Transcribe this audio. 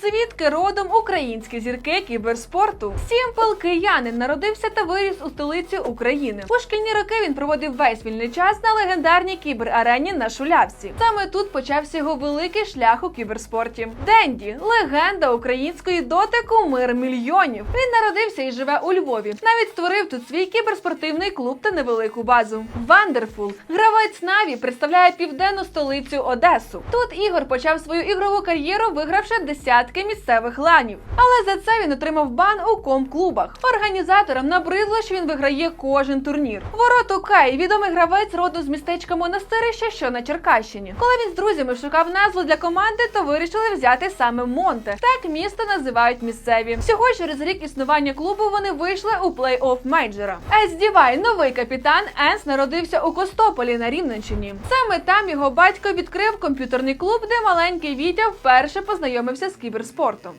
Звідки родом українські зірки кіберспорту? Сімпл киянин народився та виріс у столиці України. У шкільні роки він проводив весь вільний час на легендарній кіберарені на Шулявці. Саме тут почався його великий шлях у кіберспорті. Денді легенда української доти кумир мільйонів. Він народився і живе у Львові. Навіть створив тут свій кіберспортивний клуб та невелику базу. Вандерфул гравець Наві представляє південну столицю Одесу. Тут Ігор почав свою ігрову кар'єру, вигравши десятки місцевих ланів. Але за це він отримав бан у ком-клубах. Організаторам набридло, що він виграє кожен турнір. Вороту Кай відомий гравець роду з містечка Монастирище, що на Черкащині. Коли він з друзями шукав назву для команди, то вирішили взяти саме Монте. Так місто називають місцеві. Всього через рік існування клубу вони вийшли у плей-офф мейджора. Ес новий капітан Енс, народився у Костополі на Рівненщині. Саме там його батько відкрив комп'ютерний клуб, де маленький Вітя вперше познайомився з кіберспортом.